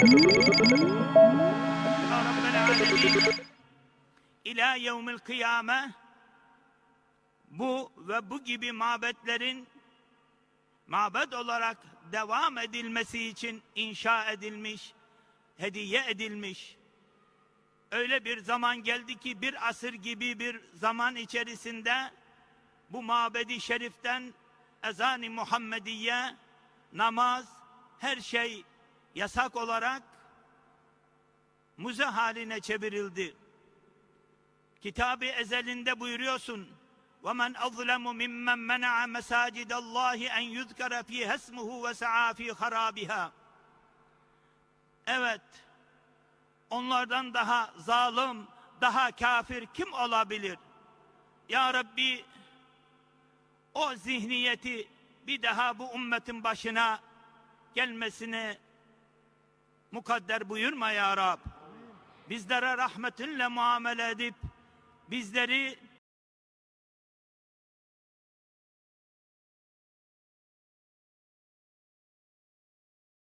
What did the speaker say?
Ya Rabbel Alemin İlâ yevmil kıyame bu ve bu gibi mabetlerin mabet olarak devam edilmesi için inşa edilmiş, hediye edilmiş. Öyle bir zaman geldi ki bir asır gibi bir zaman içerisinde bu mabedi şeriften ezan-ı Muhammediye, namaz, her şey yasak olarak müze haline çevrildi. Kitabı ezelinde buyuruyorsun. وَمَنْ أَظْلَمُ مِمَّنْ مَنَعَ مَسَاجِدَ اللّٰهِ اَنْ يُذْكَرَ ف۪يهَا اسْمُهُ وَسَعَى ف۪ي خَرَابِهَا Evet, onlardan daha zalim, daha kafir kim olabilir? Ya Rabbi, o zihniyeti bir daha bu ümmetin başına gelmesini mukadder buyurma ya Rab. Bizlere rahmetinle muamele edip bizleri